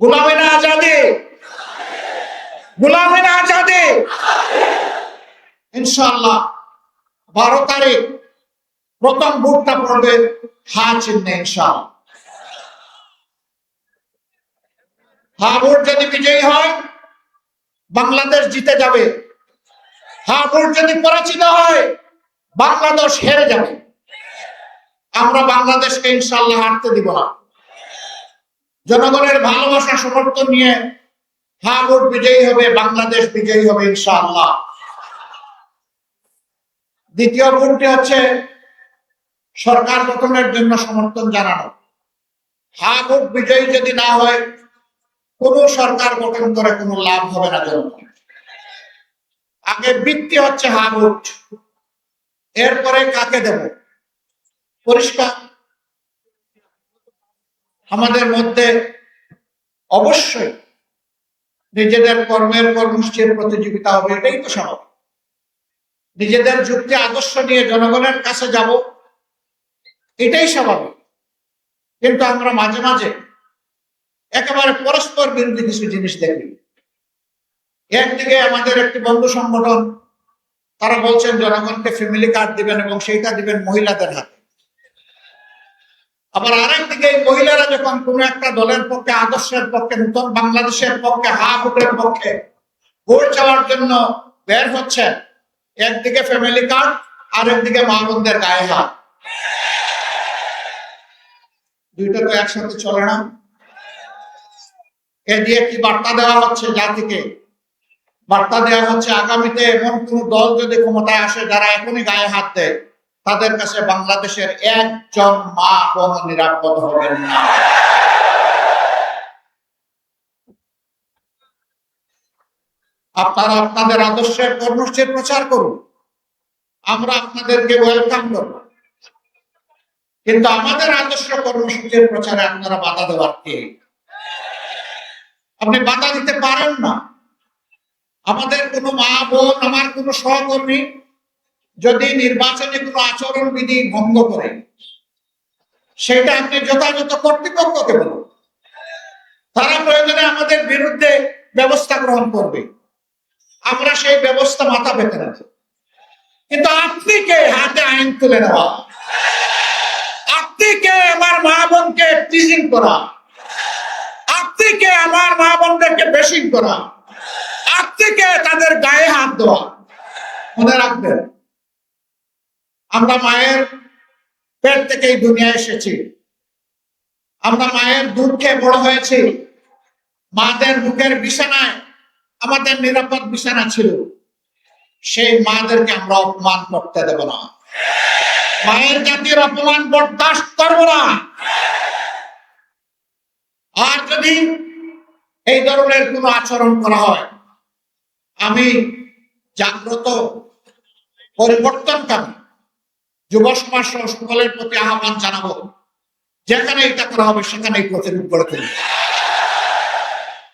গুলামিনা আজাদি। গুলামিনা আজাদি। ইনশাআল্লাহ, বারো তারিখ, প্রথম ভোটটা পড়বে হা চিহ্নে, ইনশাআল্লাহ। হা ভোট যদি বিজয়ী হয়, বাংলাদেশ জিতে যাবে। হা ভোট যদি পরাজিত হয়, বাংলাদেশ হেরে যাবে। আমরা বাংলাদেশকে ইনশাল্লাহ হারতে দিব না। জনগণের ভালোবাসা সমর্থন নিয়ে হা ভোট বিজয়ী হবে, বাংলাদেশ বিজয়ী হবে, ইনশাআল্লাহ। দ্বিতীয় ভোটটি হচ্ছে সরকার গঠনের জন্য সমর্থন জানানো। হা ভোট বিজয়ী যদি না হয়, কোন সরকার গঠন করে কোনো লাভ হবে না জনগণ আগে বৃত্তি হচ্ছে হা ভোট। এরপরে কাকে দেব? পরিষ্কার। আমাদের মধ্যে অবশ্যই নিজেদের কর্মের কর্মসূচির প্রতিযোগিতা হবে, এটাই তো স্বাভাবিক। নিজেদের যুক্তি, আদর্শ নিয়ে জনগণের কাছে যাব, এটাই স্বাভাবিক। কিন্তু আমরা মাঝে মাঝে একেবারে পরস্পর বিরোধী কিছু জিনিস দেখি। একদিকে আমাদের একটি বন্ধু সংগঠন, তারা বলছেন, জনগণকে ফ্যামিলি কার্ড দিবেন এবং সেইটা দিবেন মহিলাদের হাতে। আবার আরেকদিকে মহিলারা যখন কোন একটা দলের পক্ষে, আদর্শের পক্ষে, নতুন বাংলাদেশের পক্ষে, হা ভোটের পক্ষে ভোট চাওয়ার জন্য বের হচ্ছে, একদিকে ফ্যামিলি কার্ড আর একদিকে মা বোনদের গায়ে হাত। দুইটা তো একসাথে চলে না। এ দিয়ে কি বার্তা দেওয়া হচ্ছে জাতিকে? বার্তা দেওয়া হচ্ছে আগামীতে এমন কোন দল যদি ক্ষমতায় আসে, যারা এখনই গায়ে হাত দেয়। তাদের কাছে বাংলাদেশের একজন মা বোন নিরাপদ হবেন না। আপনারা আপনাদের আদর্শের কর্মসূচির প্রচার করুন। আমরা আপনাদেরকে ওয়েলকাম করব। কিন্তু আমাদের আদর্শ কর্মসূচির প্রচারে আপনারা বাধা দেওয়ার কে? আপনি বাধা দিতে পারেন না। আমাদের কোনো মা বোন, আমার কোনো সহকর্মী যদি নির্বাচনে কোনো আচরণ বিধি ভঙ্গ করে, সেটা আপনি যথাযথ কর্তৃপক্ষকে বলুন। তারা প্রয়োজনে আমাদের বিরুদ্ধে ব্যবস্থা গ্রহণ করবে। আমরা সেই ব্যবস্থা মাথা পেতে রাখি কিন্তু আপনি কে হাতে আইন তুলে নেওয়া? আপনি কে আমার মা বোনকে টিজিং করা? আপনি কে আমার মা বোনদেরকে বেশিং করা? আপনি কে তাদের গায়ে হাত দেওয়া? মনে রাখবেন আমরা মায়ের পেট থেকে এই দুনিয়া এসেছি। আমরা মায়ের দুধ খেয়ে বড় হয়েছি। মাদের বুকের বিছানায় আমাদের নিরাপদ বিছানা ছিল। সেই মাদেরকে আমরা অপমান করতে দেব না। মায়ের জাতির অপমান বরদাস্ত করব না। আর যদি এই ধরনের কোনো আচরণ করা হয়, আমি জাগ্রত পরিবর্তন পরিবর্তনকামী যুব সমাজ সহ সকলের প্রতি আহ্বান জানাব। যেখানে এটা করা হবে, সেখানেই প্রতিরোধ গড়ে তুলবে।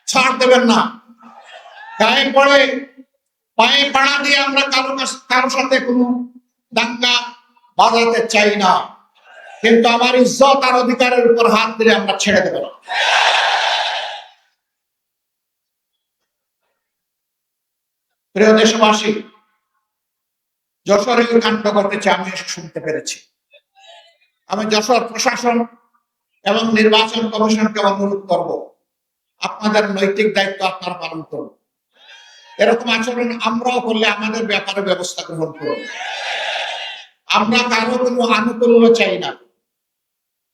ছাড় দেবেন না। গায়ে পড়ে, পায়ে পাড়া দিয়ে আমরা কারও কারোর সাথে কোনো দাঙ্গা বাজাতে চাই না। কিন্তু আমার ইজ্জত আর অধিকারের উপর হাত দিলে আমরা ছেড়ে দেব না। প্রিয় দেশবাসী যশোরে কাণ্ড ঘটেছে আমি শুনতে পেরেছি। আমি যশোর প্রশাসন এবং নির্বাচন কমিশনকে অনুরোধ করব, আপনাদের নৈতিক দায়িত্ব আপনারা পালন করুন। এরকম আচরণ আমরাও করলে আমাদের ব্যাপারে ব্যবস্থা গ্রহণ করুন। আমরা কারও কোনো আনুকূল্য চাই না।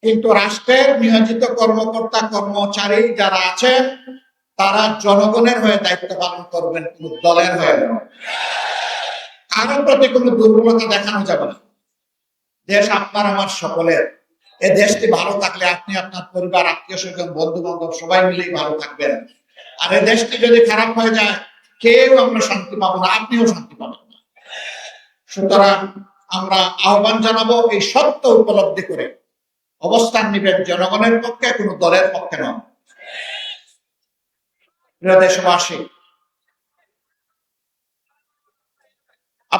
কিন্তু রাষ্ট্রের নিয়োজিত কর্মকর্তা, কর্মচারী যারা আছেন, তারা জনগণের হয়ে দায়িত্ব পালন করবেন, কোন দলের হয়ে কারোর প্রতি কোনো দুর্বলতা দেখানো যাবে না। দেশ আপনার, আমার সকলের। এ দেশটি ভালো থাকলে আপনি আপনার পরিবার, আত্মীয় স্বজন বন্ধু বান্ধব সবাই মিলেই ভালো থাকবেন। আর এ দেশটি যদি খারাপ হয়ে যায়, কেউ আমরা শান্তি পাবো না, আপনিও শান্তি পাবেন না। সুতরাং আমরা আহ্বান জানাব এই সত্য উপলব্ধি করে অবস্থান নিবেন জনগণের পক্ষে, কোনো দলের পক্ষে নয় দেশবাসী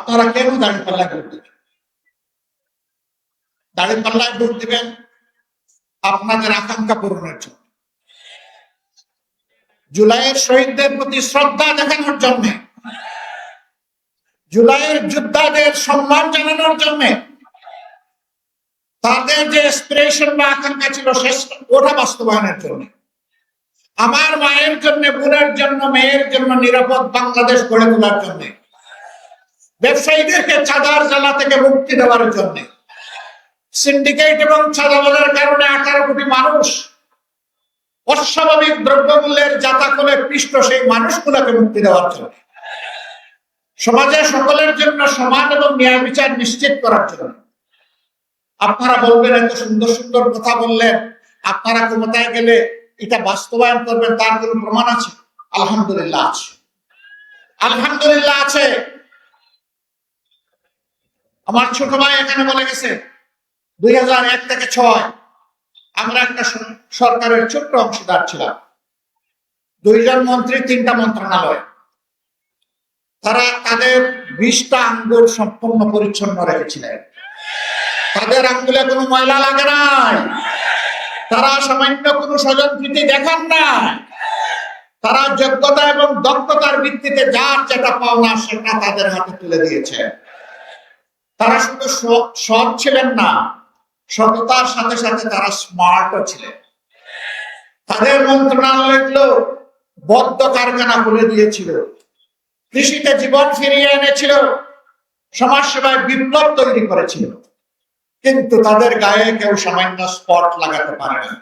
আপনারা কেন দাঁড়িয়ে পাল্লায় ভোট দিবেন? দাঁড়িয়ে পাল্লায় ভোট দিবেন আপনাদের আকাঙ্ক্ষা পূরণের জন্য। জুলাইয়ের শহীদদের প্রতি শ্রদ্ধা দেখানোর জন্য, জুলাইয়ের যোদ্ধাদের সম্মান জানানোর জন্য তাদের যে এসপিরেশন বা আকাঙ্ক্ষা ছিল শেষ ওটা বাস্তবায়নের জন্য, আমার মায়ের জন্য, বোনের জন্য, মেয়ের জন্য নিরাপদ বাংলাদেশ গড়ে তোলার জন্য ব্যবসায়ীদেরকে চাঁদার জ্বালা থেকে মুক্তি দেওয়ার জন্য। সিন্ডিকেট এবং চাঁদাবাজের কারণে আঠারো কোটি মানুষ অস্বাভাবিক দ্রব্যমূল্যের জাতাকলে পৃষ্ঠ সেই মানুষগুলোকে মুক্তি দেওয়ার জন্য। সমাজে সকলের জন্য সমান এবং ন্যায় বিচার নিশ্চিত করার জন্য। আপনারা বলবেন, এত সুন্দর সুন্দর কথা বললেন, আপনারা ক্ষমতায় গেলে এটা বাস্তবায়ন করবেন, তার কোনো প্রমাণ আছে? আলহামদুলিল্লাহ আছে। আলহামদুলিল্লাহ আছে। আমার ছোট ভাই এখানে বলে গেছে, দুই হাজার এক থেকে ছয়, আমরা একটা সরকারের ছোট্ট অংশীদার ছিলাম। দুইজন মন্ত্রী, তিনটা মন্ত্রণালয়। তারা তাদের বিশটা আঙ্গুল সম্পূর্ণ পরিচ্ছন্ন রেখেছিলেন। তাদের আঙ্গুলে কোনো ময়লা লাগে নাই। তারা সামান্য কোনো স্বজনপ্রীতি দেখান না তারা যোগ্যতা এবং দক্ষতার ভিত্তিতে যার যেটা পাওনা সেটা তাদের হাতে তুলে দিয়েছে। তারা শুধু সৎ ছিলেন না, সততার সাথে সাথে তারা স্মার্টও ছিলেন। তাদের মন্ত্রণালয়গুলো বদ্ধ কারখানা খুলে দিয়েছিল। কৃষিতে জীবন ফিরিয়ে এনেছিল সমাজ সেবায় বিপ্লব তৈরি করেছিল। কিন্তু তাদের গায়ে কেউ সামান্য স্পট লাগাতে পারে না